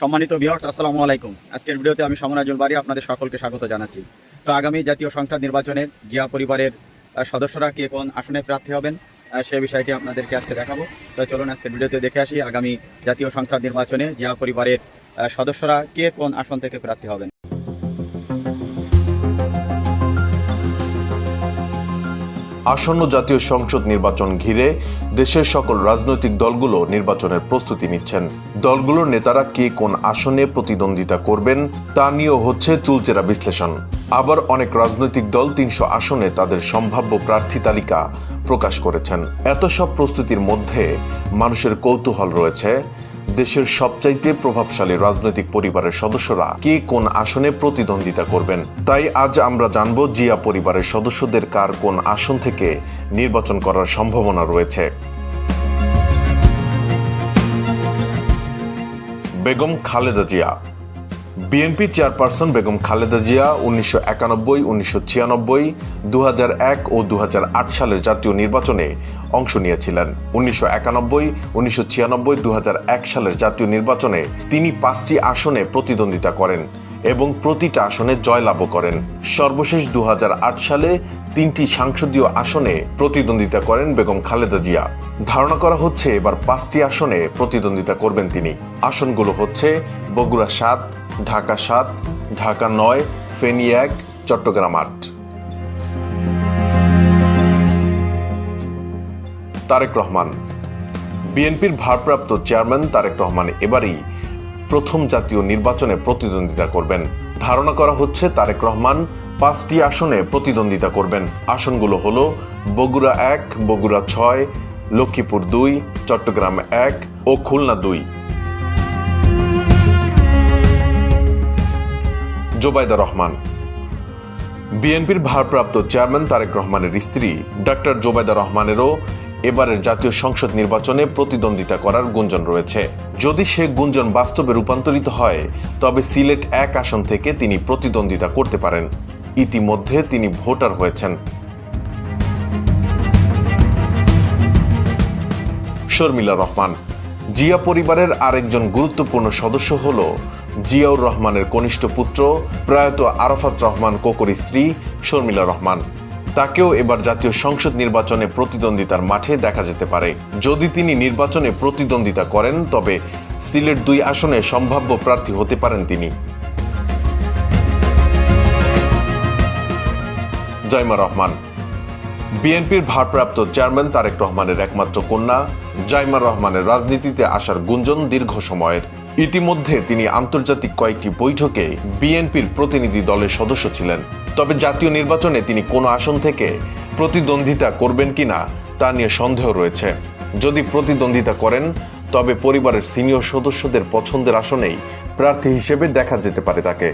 সম্মানিত বিহর আসসালামু আলাইকুম। আজকের ভিডিওতে আমি সমনাজুল বাড়ি আপনাদের সকলকে স্বাগত জানাচ্ছি। তো আগামী জাতীয় সংসদ নির্বাচনের জিয়া পরিবারের সদস্যরা কে কোন আসনে প্রার্থী হবেন সে বিষয়টি আপনাদেরকে আজকে দেখাবো। তো চলুন আজকের ভিডিওতে দেখে আসি আগামী জাতীয় সংসদ নির্বাচনে জিয়া পরিবারের সদস্যরা কে কোন আসন থেকে প্রার্থী হবেন। আসন্ন জাতীয় সংসদ নির্বাচন ঘিরে দেশের সকল রাজনৈতিক দলগুলো নির্বাচনের প্রস্তুতি নিচ্ছেন। দলগুলোর নেতারা কে কোন আসনে প্রতিদ্বন্দ্বিতা করবেন তা নিয়েও হচ্ছে চুলচেরা বিশ্লেষণ। আবার অনেক রাজনৈতিক দল তিনশো আসনে তাদের সম্ভাব্য প্রার্থী তালিকা প্রকাশ করেছেন। এত সব প্রস্তুতির মধ্যে মানুষের কৌতূহল রয়েছে। দেশের সবচাইতে প্রভাবশালী রাজনৈতিক পরিবারের সদস্যরা কে কোন আসনে প্রতিদ্বন্দ্বিতা করবেন? তাই আজ আমরা জানব জিয়া পরিবারের সদস্যদের কার কোন আসন থেকে নির্বাচন করার সম্ভাবনা রয়েছে। বেগম খালেদা জিয়া বিএনপি চেয়ারপারসন বেগম খালেদা জিয়া উনিশশো একানব্বই, উনিশশো ছিয়ানব্বই দু এক ও দু হাজার আট সালের জাতীয় নির্বাচনে অংশ নিয়েছিলেন। উনিশশো একানব্বই, উনিশশো ছিয়ানব্বই দু সালের জাতীয় নির্বাচনে তিনি পাঁচটি আসনে প্রতিদ্বন্দ্বিতা করেন এবং প্রতিটা আসনে জয়লাভও করেন। সর্বশেষ দু হাজার আট সালে তিনটি সাংসদীয় আসনে প্রতিদ্বন্দ্বিতা করেন বেগম খালেদা জিয়া। ধারণা করা হচ্ছে এবার পাঁচটি আসনে প্রতিদ্বন্দ্বিতা করবেন তিনি। আসনগুলো হচ্ছে বগুড়া সাত ঢাকা সাত, ঢাকা নয়, ফেনী এক, চট্টগ্রাম আট। তারেক রহমান। বিএনপির ভারপ্রাপ্ত চেয়ারম্যান তারেক রহমান এবারই প্রথম জাতীয় নির্বাচনে প্রতিদ্বন্দ্বিতা করবেন। ধারণা করা হচ্ছে তারেক রহমান পাঁচটি আসনে প্রতিদ্বন্দ্বিতা করবেন। আসনগুলো হল বগুড়া এক, বগুড়া ছয়, লক্ষ্মীপুর দুই, চট্টগ্রাম এক ও খুলনা দুই। জোবাইদা রহমান। বিএনপির ভারপ্রাপ্ত চেয়ারম্যান তারেক রহমানের স্ত্রী ডক্টর জোবাইদা রহমানেরও এবারের জাতীয় সংসদ নির্বাচনে প্রতিদ্বন্দ্বিতা করার গুঞ্জন রয়েছে। যদি সে গুঞ্জন বাস্তবে রূপান্তরিত হয়, তবে সিলেট এক আসন থেকে তিনি প্রতিদ্বন্দ্বিতা করতে পারেন। ইতিমধ্যে তিনি ভোটার হয়েছেন। শর্মিলা রহমান জিয়া পরিবারের আরেকজন গুরুত্বপূর্ণ সদস্য হল জিয়াউর রহমানের কনিষ্ঠ পুত্র, প্রয়াত আরাফাত রহমান কোকর স্ত্রী শর্মিলা রহমান। তাকেও এবার জাতীয় সংসদ নির্বাচনে প্রতিদ্বন্দ্বিতার মাঠে দেখা যেতে পারে। যদি তিনি নির্বাচনে প্রতিদ্বন্দ্বিতা করেন, তবে সিলেট দুই আসনে সম্ভাব্য প্রার্থী হতে পারেন তিনি। জয়মা রহমান বিএনপির ভারপ্রাপ্ত চেয়ারম্যান তারেক রহমানের একমাত্র কন্যা জাইমা রহমানের রাজনীতিতে আসার গুঞ্জন দীর্ঘ সময়ের। ইতিমধ্যে তিনি আন্তর্জাতিক কয়েকটি বৈঠকে বিএনপির প্রতিনিধি দলের সদস্য ছিলেন। তবে জাতীয় নির্বাচনে তিনি কোন আসন থেকে প্রতিদ্বন্দ্বিতা করবেন কিনা তা নিয়ে সন্দেহ রয়েছে। যদি প্রতিদ্বন্দ্বিতা করেন, তবে পরিবারের সিনিয়র সদস্যদের পছন্দের আসনেই প্রার্থী হিসেবে দেখা যেতে পারে তাকে।